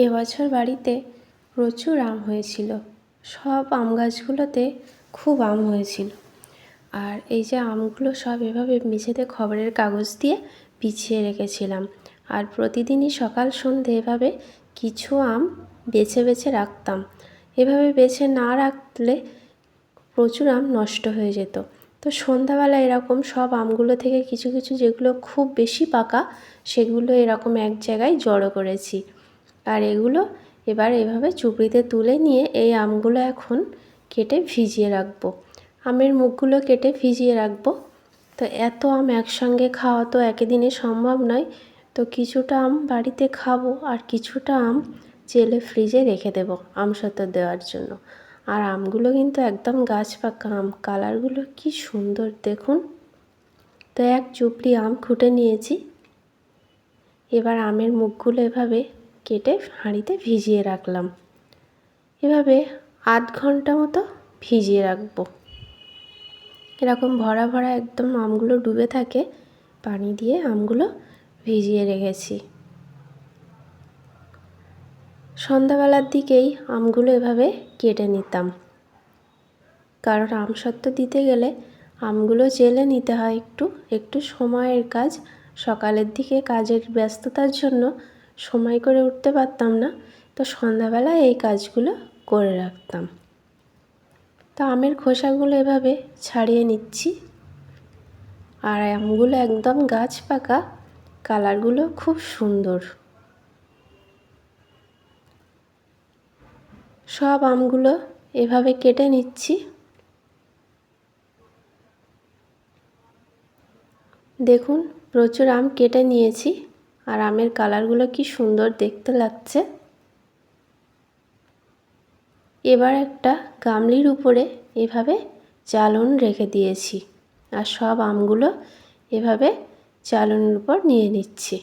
এবছর বাড়িতে প্রচুর আম হয়েছিল। সব আম গাছগুলোতে খুব আম হয়েছিল। আর এই যে আমগুলো সব এভাবে মেঝেতে খবরের কাগজ দিয়ে বিছিয়ে রেখেছিলাম। আর প্রতিদিনই সকাল সন্ধে এভাবে কিছু আম বেছে বেছে রাখতাম। এভাবে বেছে না রাখলে প্রচুর আম নষ্ট হয়ে যেত। তো সন্ধ্যাবেলা এরকম সব আমগুলো থেকে কিছু কিছু যেগুলো খুব বেশি পাকা, সেগুলো এরকম এক জায়গায় জড়ো করেছি। আর এগুলো এবার এভাবে চুপড়িতে তুলে নিয়ে এই আমগুলো এখন কেটে ভিজিয়ে রাখব। আমের মুখগুলো কেটে ভিজিয়ে রাখব। তো এত আম একসঙ্গে খাওয়া তো একদিনে সম্ভব নয়। তো কিছুটা আম বাড়িতে খাব আর কিছুটা আম জেলে ফ্রিজে রেখে দেবো আমসত্ত্ব দেওয়ার জন্য। আর আমগুলো কিন্তু একদম গাছ পাকা আম। কালারগুলো কি সুন্দর দেখুন। তো এক চুপড়ি আম খুঁটে নিয়েছি। এবার আমের মুখগুলো এভাবে কেটে হাঁড়িতে ভিজিয়ে রাখলাম। এভাবে আধ ঘণ্টা মতো ভিজিয়ে রাখব। এরকম ভরা ভরা একদম আমগুলো ডুবে থাকে, পানি দিয়ে আমগুলো ভিজিয়ে রেখেছি। সন্ধ্যাবেলার দিকেই আমগুলো এভাবে কেটে নিতাম। কারণ আম সত্ত্ব দিতে গেলে আমগুলো চেলে নিতে হয় একটু একটু সময়ের কাজ, সকালের দিকে কাজের ব্যস্ততার জন্য সময় করে উঠতে পারতাম না, তো সন্ধ্যাবেলায় এই কাজগুলো করে রাখতাম। তো আমের খোসাগুলো এভাবে ছাড়িয়ে নিচ্ছি। আর আমগুলো একদম গাছ পাকা, কালারগুলো খুব সুন্দর। সব আমগুলো এভাবে কেটে নিচ্ছি। দেখুন, প্রচুর আম কেটে নিয়েছি। আর আমের কালারগুলো কি সুন্দর দেখতে লাগছে। এবার একটা গামলির উপরে এভাবে চালন রেখে দিয়েছি আর সব আমগুলো এভাবে চালনের উপর নিয়ে নিচ্ছি।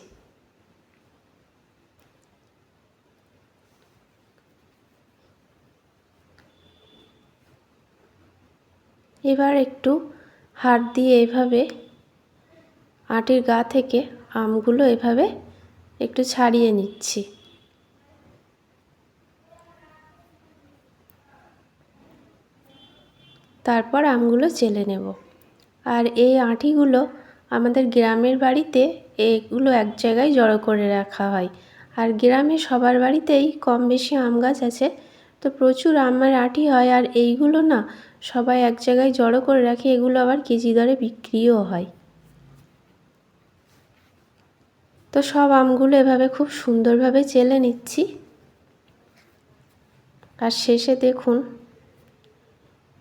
এবার একটু হাত দিয়ে এভাবে আটির গা থেকে আমগুলো এভাবে একটু ছাড়িয়ে নিচ্ছি। তারপর আমগুলো চেলে নেব। আর এই আঁটিগুলো আমাদের গ্রামের বাড়িতে এগুলো এক জায়গায় জড়ো করে রাখা হয়। আর গ্রামে সবার বাড়িতেই কম বেশি আম গাছ আছে। তো প্রচুর আমের আঁটি হয় আর এইগুলো না সবাই এক জায়গায় জড়ো করে রাখে, এগুলো আবার কেজি দরে বিক্রিও হয়। তো সব আমগুলো এভাবে খুব সুন্দরভাবে চেলে নিচ্ছি। আর শেষে দেখুন,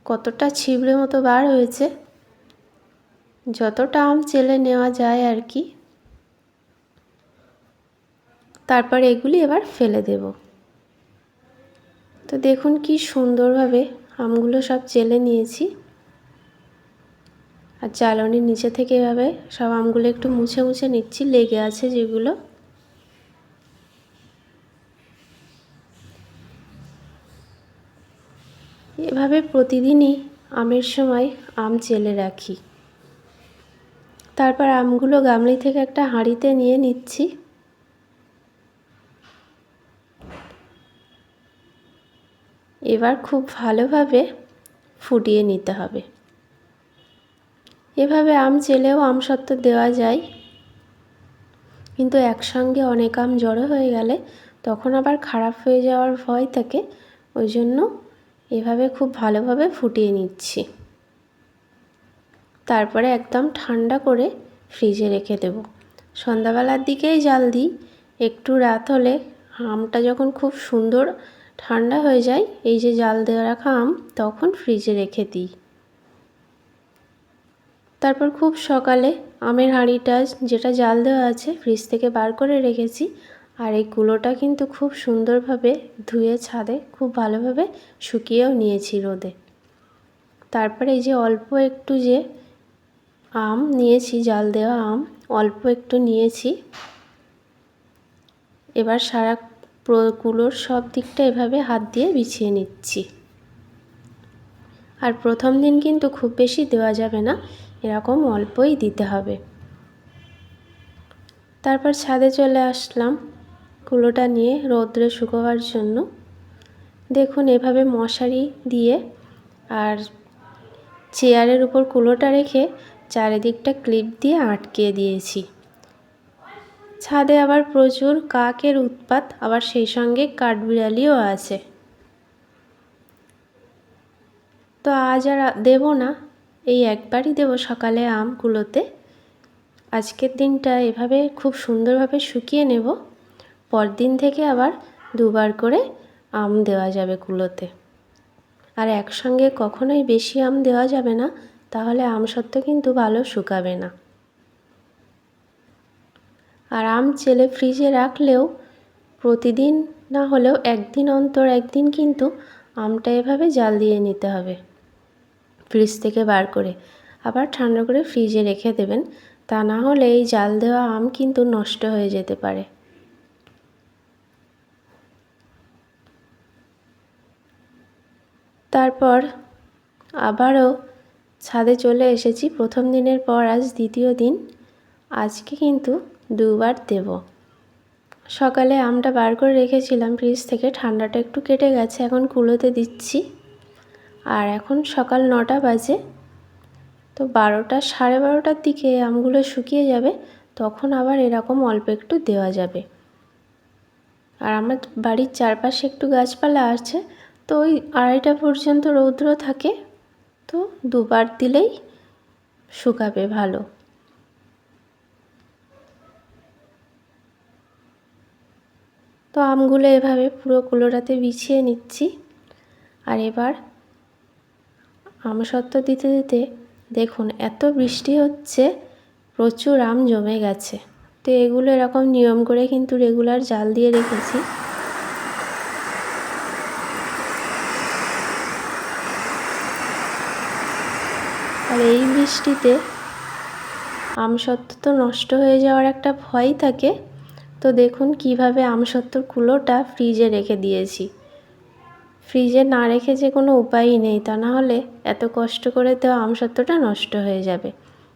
কতটা ছিবড়ে মতো বার হয়েছে। যতটা আম চেলে নেওয়া যায় আর কি। তারপর এগুলি এবার ফেলে দেব। তো দেখুন কি সুন্দরভাবে আমগুলো সব চেলে নিয়েছি। আর চালনির নিচে থেকে এভাবে সব আমগুলো একটু মুছে মুছে নিচ্ছি, লেগে আছে যেগুলো। এভাবে প্রতিদিনই আমের সময় আম চেলে রাখি। তারপর আমগুলো গামলি থেকে একটা হাঁড়িতে নিয়ে নিচ্ছি। এবার খুব ভালোভাবে ফুটিয়ে নিতে হবে। এভাবে আম চেলেও আম সত্ত্ব দেওয়া যায়। কিন্তু একসঙ্গে অনেক আম জড়ো হয়ে গেলে তখন আবার খারাপ হয়ে যাওয়ার ভয় থাকে। ওই জন্য এভাবে খুব ভালোভাবে ফুটিয়ে নিচ্ছি। তারপরে একদম ঠান্ডা করে ফ্রিজে রেখে দেব। সন্ধ্যাবেলার দিকেই জাল দিই। একটু রাত হলে আমটা যখন খুব সুন্দর ঠান্ডা হয়ে যায়, এই যে জাল দেওয়া রাখা আম, তখন ফ্রিজে রেখে দিই। তারপর খুব সকালে আমের হাঁড়িটা যেটা জাল দেওয়া আছে ফ্রিজ থেকে বার করে রেখেছি। আর এই কুলোটা কিন্তু খুব সুন্দরভাবে ধুয়ে ছাদে খুব ভালোভাবে শুকিয়েও নিয়েছি রোদে। তারপরে এই যে অল্প একটু যে আম নিয়েছি, জাল দেওয়া আম, অল্প একটু নিয়েছি। এবার সারা কুলোর সব দিকটা এভাবে হাত দিয়ে বিছিয়ে নিচ্ছি। আর প্রথম দিন কিন্তু খুব বেশি দেওয়া যাবে না। এরকম অল্পই দিতে হবে। তারপর ছাদে চলে আসলাম কুলোটা নিয়ে রৌদ্রে শুকোবার জন্য। দেখুন এভাবে মশারি দিয়ে আর চেয়ারের উপর কুলোটা রেখে চারিদিকটা ক্লিপ দিয়ে আটকে দিয়েছি। ছাদে আবার প্রচুর কাকের উৎপাত, আবার সেই সঙ্গে কাঠবিড়ালিও আছে। তো আজ আর দেব না এই একবারই দেব সকালে আম কুলোতে আজকের দিনটা এভাবে খুব সুন্দরভাবে শুকিয়ে নেব। পরদিন থেকে আবার দুবার করে আম দেওয়া যাবে কুলোতে। আর একসঙ্গে কখনোই বেশি আম দেওয়া যাবে না, তাহলে আম সত্ত্ব কিন্তু ভালো শুকাবে না। আর আম চেলে ফ্রিজে রাখলেও প্রতিদিন না হলেও একদিন অন্তর একদিন কিন্তু আমটা এভাবে জাল দিয়ে নিতে হবে। ফ্রিজ থেকে বার করে আবার ঠান্ডা করে ফ্রিজে রেখে দেবেন। তা না হলে এই জাল দেওয়া আম কিন্তু নষ্ট হয়ে যেতে পারে। তারপর আবারও ছাদে চলে এসেছি। প্রথম দিনের পর আজ দ্বিতীয় দিন। আজকে কিন্তু দুবার দেব। সকালে আমটা বার করে রেখেছিলাম। ফ্রিজ থেকে ঠান্ডাটা একটু কেটে গেছে। এখন কুলোতে দিচ্ছি। আর এখন সকাল নটা বাজে। তো বারোটা, সাড়ে বারোটার দিকে আমগুলো শুকিয়ে যাবে, তখন আবার এরকম অল্প একটু দেওয়া যাবে। আর আমার বাড়ির চারপাশে একটু গাছপালা আছে, তো ওই আড়াইটা পর্যন্ত রৌদ্র থাকে, তো দুবার দিলেই শুকাবে ভালো। তো আমগুলো এভাবে পুরো কুলোটাতে বিছিয়ে নিচ্ছি। আর এবার আমসত্ত্ব দিতে দিতে দেখুন, এত বৃষ্টি হচ্ছে, প্রচুর আম জমে গেছে। তো এগুলো এরকম নিয়ম করে কিন্তু রেগুলার জাল দিয়ে রেখেছি। আর এই বৃষ্টিতে আমসত্ত্ব তো নষ্ট হয়ে যাওয়ার একটা ভয় থাকে। তো দেখুন কীভাবে আমসত্ত্বর কুলোটা ফ্রিজে রেখে দিয়েছি। ফ্রিজে না রেখে যে কোনো উপায়ই নেই, তা না হলে এত কষ্ট করে দেওয়া আমসত্ত্বটা নষ্ট হয়ে যাবে।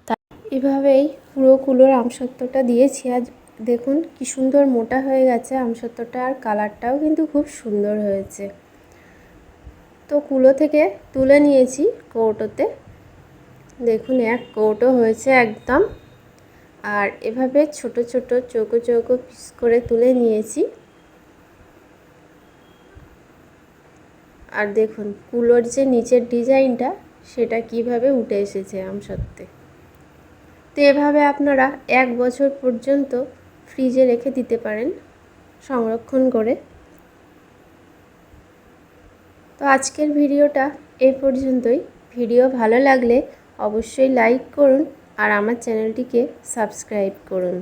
তা এভাবেই পুরো কুলোর আমসত্ত্বটা দিয়েছি। আজ দেখুন কি সুন্দর মোটা হয়ে গেছে আমসত্ত্বটা, আর কালারটাও কিন্তু খুব সুন্দর হয়েছে। তো কুলো থেকে তুলে নিয়েছি কৌটোতে। দেখুন এক কৌটো হয়েছে একদম। আর এভাবে ছোট ছোট চৌকো চৌকো পিস করে তুলে নিয়েছি। আর দেখুন, কুলোর যে নিচের ডিজাইনটা, সেটা কীভাবে উঠে এসেছে আম আমসত্ত্বে তো এভাবে আপনারা এক বছর পর্যন্ত ফ্রিজে রেখে দিতে পারেন, সংরক্ষণ করে। তো আজকের ভিডিওটা এই পর্যন্তই। ভিডিও ভালো লাগলে অবশ্যই লাইক করুন আর আমার চ্যানেলটিকে সাবস্ক্রাইব করুন।